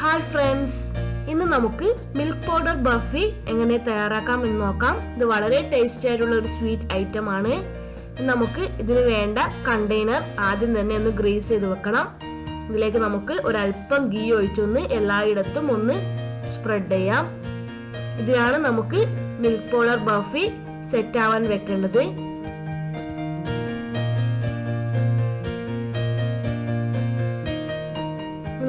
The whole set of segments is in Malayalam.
ഹായ് ഫ്രണ്ട്സ് ഇന്ന് നമുക്ക് മിൽക്ക് പൗഡർ ബർഫി എങ്ങനെ തയ്യാറാക്കാം എന്ന് നോക്കാം. ഇത് വളരെ ടേസ്റ്റി ആയിട്ടുള്ള ഒരു സ്വീറ്റ് ഐറ്റം ആണ്. നമുക്ക് ഇതിന് വേണ്ട കണ്ടെയ്നർ ആദ്യം തന്നെ ഒന്ന് ഗ്രീസ് ചെയ്ത് വെക്കണം. ഇതിലേക്ക് നമുക്ക് ഒരല്പം ഗീ ഒഴിച്ചൊന്ന് എല്ലായിടത്തും ഒന്ന് സ്പ്രെഡ് ചെയ്യാം. ഇതിലാണ് നമുക്ക് മിൽക്ക് പൗഡർ ബർഫി സെറ്റ് ആവാൻ വെക്കേണ്ടത്.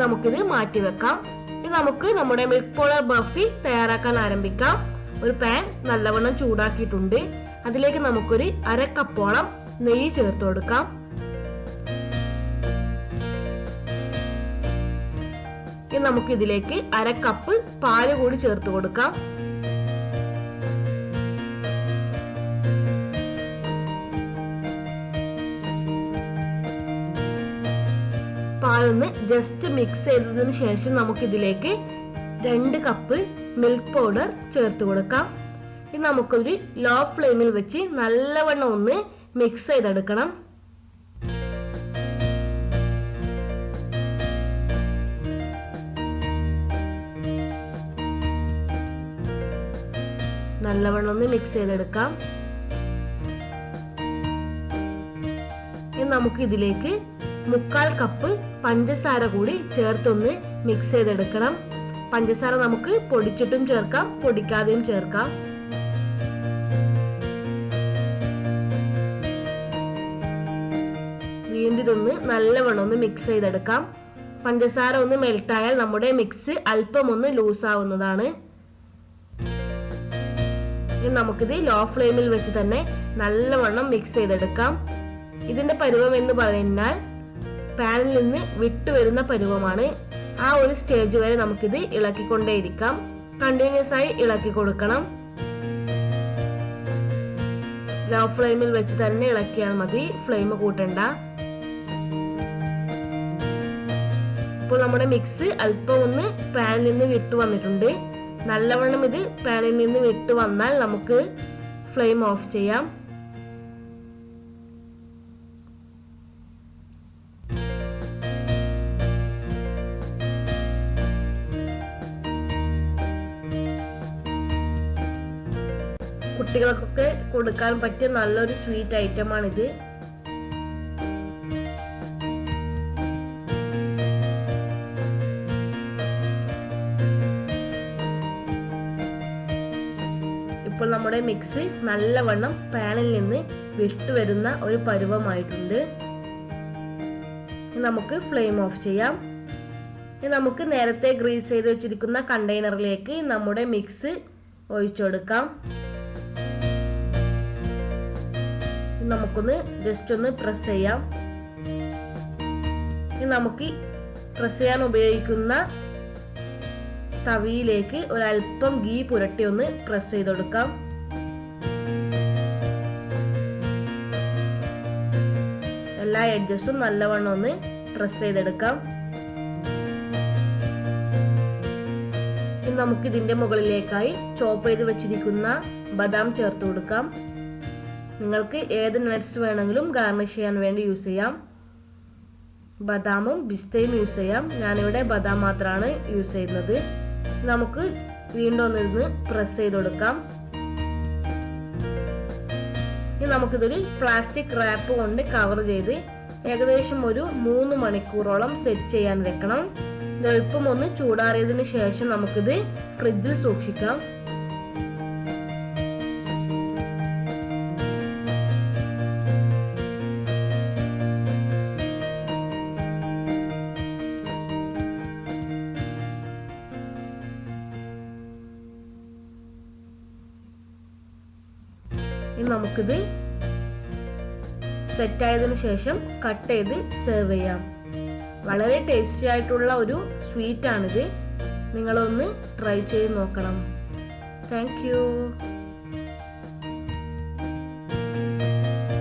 നമുക്കിത് മാറ്റി വെക്കാം. ഇനി നമുക്ക് നമ്മുടെ മിൽക്ക് പൗഡർ ബഫി തയ്യാറാക്കാൻ ആരംഭിക്കാം. ഒരു പാൻ നല്ലവണ്ണം ചൂടാക്കിയിട്ടുണ്ട്. അതിലേക്ക് നമുക്കൊരു അര നെയ്യ് ചേർത്ത് കൊടുക്കാം. ഇനി നമുക്ക് ഇതിലേക്ക് അര കപ്പ് പാൽ കൂടി ചേർത്ത് കൊടുക്കാം. പാലൊന്ന് ജസ്റ്റ് മിക്സ് ചെയ്തതിന് ശേഷം നമുക്കിതിലേക്ക് രണ്ട് കപ്പ് മിൽക്ക് പൗഡർ ചേർത്ത് കൊടുക്കാം. ഇത് നമുക്കൊരു ലോ ഫ്ലെയിമിൽ വെച്ച് നല്ലവണ്ണം ഒന്ന് മിക്സ് ചെയ്തെടുക്കണം. നല്ലവണ്ണം ഒന്ന് മിക്സ് ചെയ്തെടുക്കാം. ഇനി നമുക്ക് ഇതിലേക്ക് മുക്കാൽ കപ്പ് പഞ്ചസാര കൂടി ചേർത്തൊന്ന് മിക്സ് ചെയ്തെടുക്കണം. പഞ്ചസാര നമുക്ക് പൊടിച്ചിട്ടും ചേർക്കാം പൊടിക്കാതെയും ചേർക്കാം. വീണ്ടും നല്ലവണ്ണം ഒന്ന് മിക്സ് ചെയ്തെടുക്കാം. പഞ്ചസാര ഒന്ന് മെൽട്ടായാൽ നമ്മുടെ മിക്സ് അല്പം ഒന്ന് ലൂസ് ആവുന്നതാണ്. നമുക്കിത് ലോ ഫ്ലെയിമിൽ വെച്ച് തന്നെ നല്ലവണ്ണം മിക്സ് ചെയ്തെടുക്കാം. ഇതിന്റെ പരുവം എന്ന് പറഞ്ഞാൽ പാനിൽ നിന്ന് വിട്ടുവരുന്ന പരുവമാണ്. ആ ഒരു സ്റ്റേജ് വരെ നമുക്കിത് ഇളക്കിക്കൊണ്ടേയിരിക്കാം. കണ്ടിന്യൂസ് ആയി ഇളക്കി കൊടുക്കണം ലോ ഫ്ലെയിമിൽ വെച്ച് തന്നെ ഇളക്കിയാൽ മതി. ഫ്ലെയിം കൂട്ടണ്ട. ഇപ്പോൾ നമ്മുടെ മിക്സ് അല്പം ഒന്ന് പാനിൽ നിന്ന് വിട്ടു വന്നിട്ടുണ്ട്. നല്ലവണ്ണം ഇത് പാനിൽ നിന്ന് വിട്ടു വന്നാൽ നമുക്ക് ഫ്ലെയിം ഓഫ് ചെയ്യാം. കുട്ടികൾക്കൊക്കെ കൊടുക്കാൻ പറ്റിയ നല്ലൊരു സ്വീറ്റ് ഐറ്റമാണിത്. ഇപ്പോൾ നമ്മുടെ മിക്സ് നല്ലവണ്ണം പാനിൽ നിന്ന് വിട്ടുവരുന്ന ഒരു പരുവമായിട്ടുണ്ട്. നമുക്ക് ഫ്ലെയിം ഓഫ് ചെയ്യാം. നമുക്ക് നേരത്തെ ഗ്രീസ് ചെയ്ത് വെച്ചിരിക്കുന്ന കണ്ടെയ്നറിലേക്ക് നമ്മുടെ മിക്സ് ഒഴിച്ചെടുക്കാം. നമുക്കൊന്ന് ജസ്റ്റ് ഒന്ന് പ്രസ് ചെയ്യാം. ഇനി നമുക്ക് പ്രസ് ചെയ്യാൻ ഉപയോഗിക്കുന്ന തവിയിലേക്ക് ഒരല്പം ഗീ പുരട്ടി ഒന്ന് പ്രസ് ചെയ്ത് കൊടുക്കാം. എല്ലാ എഡ്ജസ്റ്റും നല്ലവണ്ണം ഒന്ന് പ്രസ് ചെയ്തെടുക്കാം നമുക്ക് ഇതിന്റെ മുകളിലേക്കായി ചോപ്പ് ചെയ്ത് വെച്ചിരിക്കുന്ന ബദാം ചേർത്ത് കൊടുക്കാം. നിങ്ങൾക്ക് ഏത് നട്ട്സ് വേണമെങ്കിലും ഗാർണിഷ് ചെയ്യാൻ വേണ്ടി യൂസ് ചെയ്യാം. ബദാമും പിസ്തയും യൂസ് ചെയ്യാം. ഞാനിവിടെ ബദാം മാത്രമാണ് യൂസ് ചെയ്യുന്നത്. നമുക്ക് വീണ്ടും ഒന്നിരുന്ന് പ്രസ് ചെയ്ത് കൊടുക്കാം. ഇനി നമുക്കിതൊരു പ്ലാസ്റ്റിക് റാപ്പ് കൊണ്ട് കവർ ചെയ്ത് ഏകദേശം ഒരു മൂന്ന് മണിക്കൂറോളം സെറ്റ് ചെയ്യാൻ വെക്കണം. എളുപ്പം ഒന്ന് ചൂടാറിയതിന് ശേഷം നമുക്കിത് ഫ്രിഡ്ജിൽ സൂക്ഷിക്കാം. ഇനി നമുക്കിത് സെറ്റ് ആയതിനു ശേഷം കട്ട് ചെയ്ത് സെർവ് ചെയ്യാം. വളരെ ടേസ്റ്റി ആയിട്ടുള്ള ഒരു സ്വീറ്റ് ആണിത്. നിങ്ങളൊന്ന് ട്രൈ ചെയ്ത് നോക്കണം. താങ്ക്